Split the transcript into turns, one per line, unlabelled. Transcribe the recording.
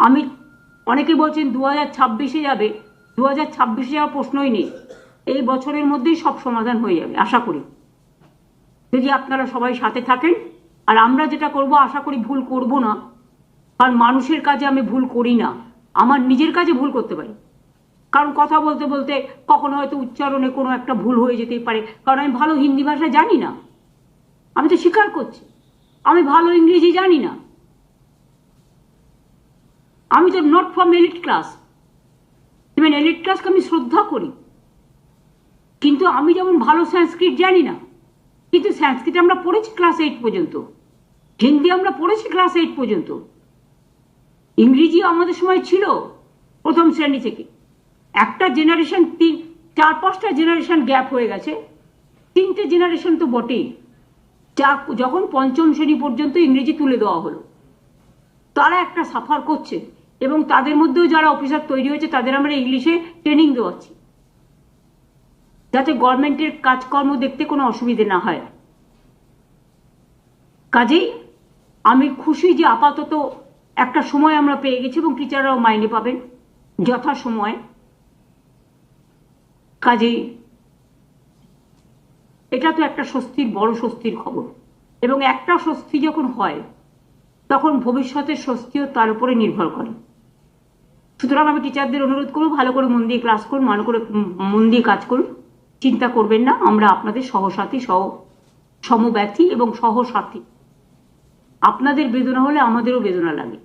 আমি অনেকে বলছেন দু হাজার ছাব্বিশে যাবে। দু হাজার ছাব্বিশে যাওয়ার প্রশ্নই নেই। এই বছরের মধ্যেই সব সমাধান হয়ে যাবে, আশা করি। যদি আপনারা সবাই সাথে থাকেন, আর আমরা যেটা করব, আশা করি ভুল করব না। কারণ মানুষের কাজে আমি ভুল করি না। আমার নিজের কাজে ভুল করতে পারি। কারণ কথা বলতে বলতে কখনো হয়তো উচ্চারণে কোনো একটা ভুল হয়ে যেতেই পারে। কারণ আমি ভালো হিন্দি ভাষা জানি না। আমি তো স্বীকার করছি। আমি ভালো ইংরেজি জানি না। আমি তো not from elite class even elite ক্লাসকে আমি শ্রদ্ধা করি? কিন্তু আমি যেমন ভালো সংস্কৃত জানি না, কিন্তু সংস্কৃত আমরা পড়েছি ক্লাস এইট পর্যন্ত। হিন্দি আমরা পড়েছি ক্লাস এইট পর্যন্ত। ইংরেজি আমাদের সময় ছিল প্রথম শ্রেণি থেকে। একটা জেনারেশন তিন, চার পাঁচটা জেনারেশন গ্যাপ হয়ে গেছে। তিনটে জেনারেশন তো বটেই। চার যখন পঞ্চম শ্রেণি পর্যন্ত ইংরেজি তুলে দেওয়া হলো। তারা একটা সাফার করছে। এবং তাদের মধ্যেও যারা অফিসার তৈরি হয়েছে, তাদের আমরা ইংলিশে ট্রেনিং দেওয়াচ্ছি। যাতে গভর্নমেন্টের কাজকর্ম দেখতে কোনো অসুবিধে না হয়। কাজেই আমি খুশি যে আপাতত একটা সময় আমরা পেয়ে গেছি এবং টিচাররাও মাইনে পাবেন যথা সময় কাজেই এটা তো একটা স্বস্তির, বড় স্বস্তির খবর। এবং একটা স্বস্তি যখন হয়, তখন ভবিষ্যতের স্বস্তিও তার উপরে নির্ভর করে। সুতরাং আমি টিচারদের অনুরোধ করব, ভালো করে মন দিয়ে ক্লাস করুন, ভালো করে মন দিয়ে কাজ করুন। চিন্তা করবেন না, আমরা আপনাদের সহসাথী, সহ সমব্যথী এবং সহসাথী। আপনাদের বেদনা হলে আমাদেরও বেদনা লাগে।